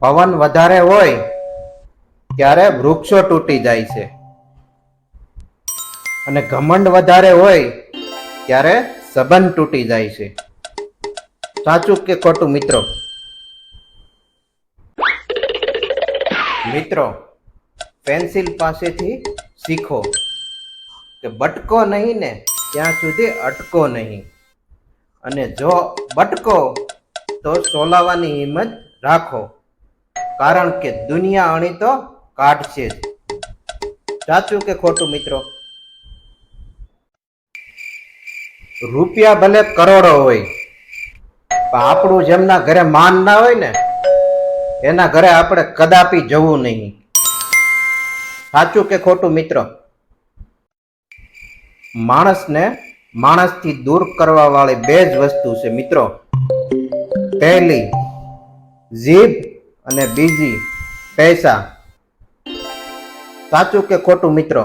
પવન વધારે હોય, ત્યારે વૃક્ષો તૂટી જાય છે. અને ઘમંડ વધારે હોય, ત્યારે સંબંધ તૂટી જાય છે. સાચું કે ખોટું, મિત્રો? મિત્રો, પેન્સિલ પાસેથી શીખો કે બટકો નહીં ને, ત્યાં સુધી અટકો નહીં. અને જો બટકો, તો સોલાવાની હિંમત રાખો. કારણ કે દુનિયા અણી તો કાઢશે જ. સાચું કે ખોટું, મિત્રો? રૂપિયા ભલે કરોડો હોય, પણ આપણું જેમના ઘરે માન ના હોય ને, એના ઘરે આપણે કદાપી જવું નહીં. સાચું કે ખોટું, મિત્રો? માણસને માણસથી દૂર કરવા વાળી બે જ વસ્તુ છે, મિત્રો. પહેલી, જીભ અને બીજી પૈસા. સાચું કે ખોટું, મિત્રો?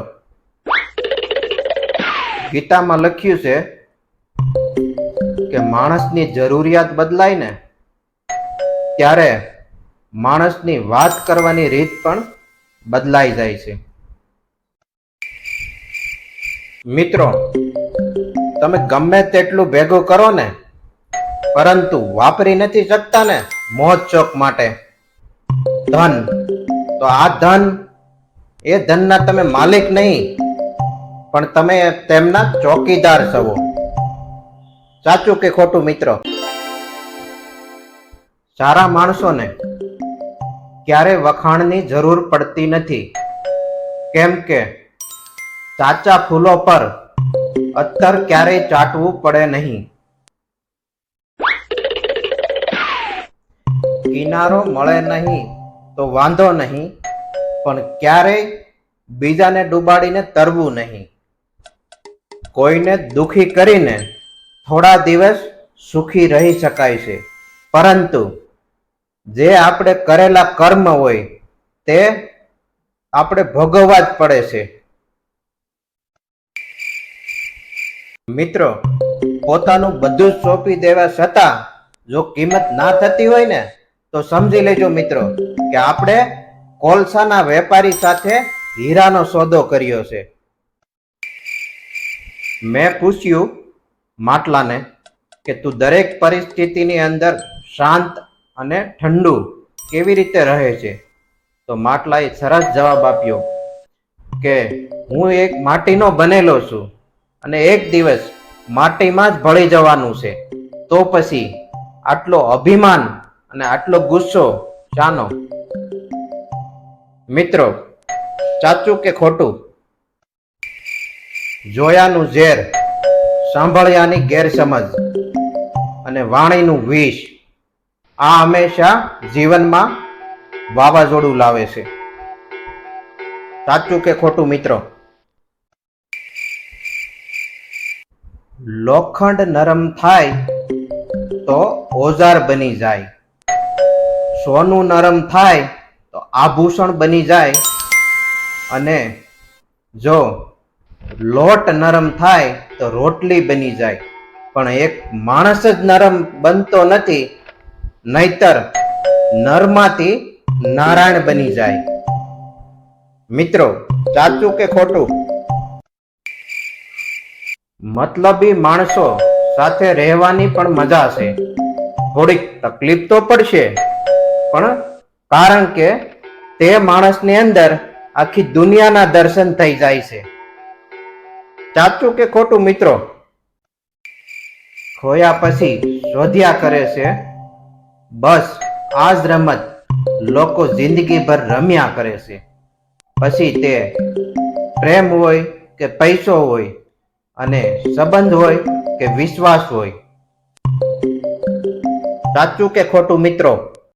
ગીતામાં લખ્યું છે કે માણસની જરૂરિયાત બદલાય ને, ત્યારે માણસની વાત કરવાની રીત પણ બદલાઈ જાય છે. મિત્રો, તમે ગમે તેટલું ભેગું કરો ને, પરંતુ વાપરી નથી શકતા ને મોજ શોખ માટે. ધન. તો આ ધન, એ ધનના તમે માલિક નહીં, પણ તમે તેમના ચોકીદાર છો. સાચું કે ખોટું, મિત્રો? સારા માણસોને ક્યારે વખાણની જરૂર પડતી નથી. કેમ કે સાચા ફૂલો પર અત્તર ક્યારેય ચાટવું પડે નહીં. કિનારો મળે નહીં. તો વાંધો નહીં, પણ ક્યારેય બીજાને ડૂબાડીને તરવું નહીં. કોઈને દુખી કરીને થોડા દિવસ સુખી રહી શકાય છે. પરંતુ જે આપણે કરેલા કર્મ હોય, તે આપણે ભોગવવા જ પડે છે. મિત્રો, પોતાનું બધું સોંપી દેવા છતાં જો કિંમત ના થતી હોય ને તો સમજી લેજો મિત્રો કે આપણે કોલસાના વેપારી સાથે હીરાનો સોદો કર્યો છે. મેં પૂછ્યું માટલાને કે તું દરેક પરિસ્થિતિની અંદર શાંત અને ઠંડુ કેવી રીતે રહે છે? તો માટલાએ સરસ જવાબ આપ્યો કે હું એક માટીનો બનેલો છું અને એક દિવસ માટીમાં જ ભળી જવાનું છે. તો પછી આટલો અભિમાન અને આટલો ગુસ્સો શાનો? મિત્રો સાચું કે ખોટું? જોયાનું ઝેર, સાંભળ્યાની ગેરસમજ અને વાણીનું વિષ, આ હંમેશા જીવનમાં વાવાઝોડું લાવે છે. સાચું કે ખોટું, મિત્રો? લોખંડ નરમ થાય તો ઓઝાર બની જાય. સોનું નરમ થાય તો આભૂષણ બની જાય. અને જો લોટ નરમ થાય તો રોટલી બની જાય. પણ એક માણસ જ નરમ બનતો નથી, નહીતર નરમાંથી નારાયણ બની જાય. મિત્રો, સાચું કે ખોટું? મતલબી માણસો સાથે રહેવાની પણ મજા છે થોડીક તકલીફ તો પડશે. પણ કારણ કે તે માણસની અંદર આખી દુનિયાના દર્શન થઈ જાય છે. સાચું કે ખોટું મિત્રો? ખોયા પછી શોધ્યા કરે છે. બસ, આ જ રમત લોકો જિંદગીભર રમ્યા કરે છે. પછી તે પ્રેમ હોય કે પૈસો હોય અને સંબંધ હોય કે વિશ્વાસ હોય. સાચું કે ખોટું મિત્રો?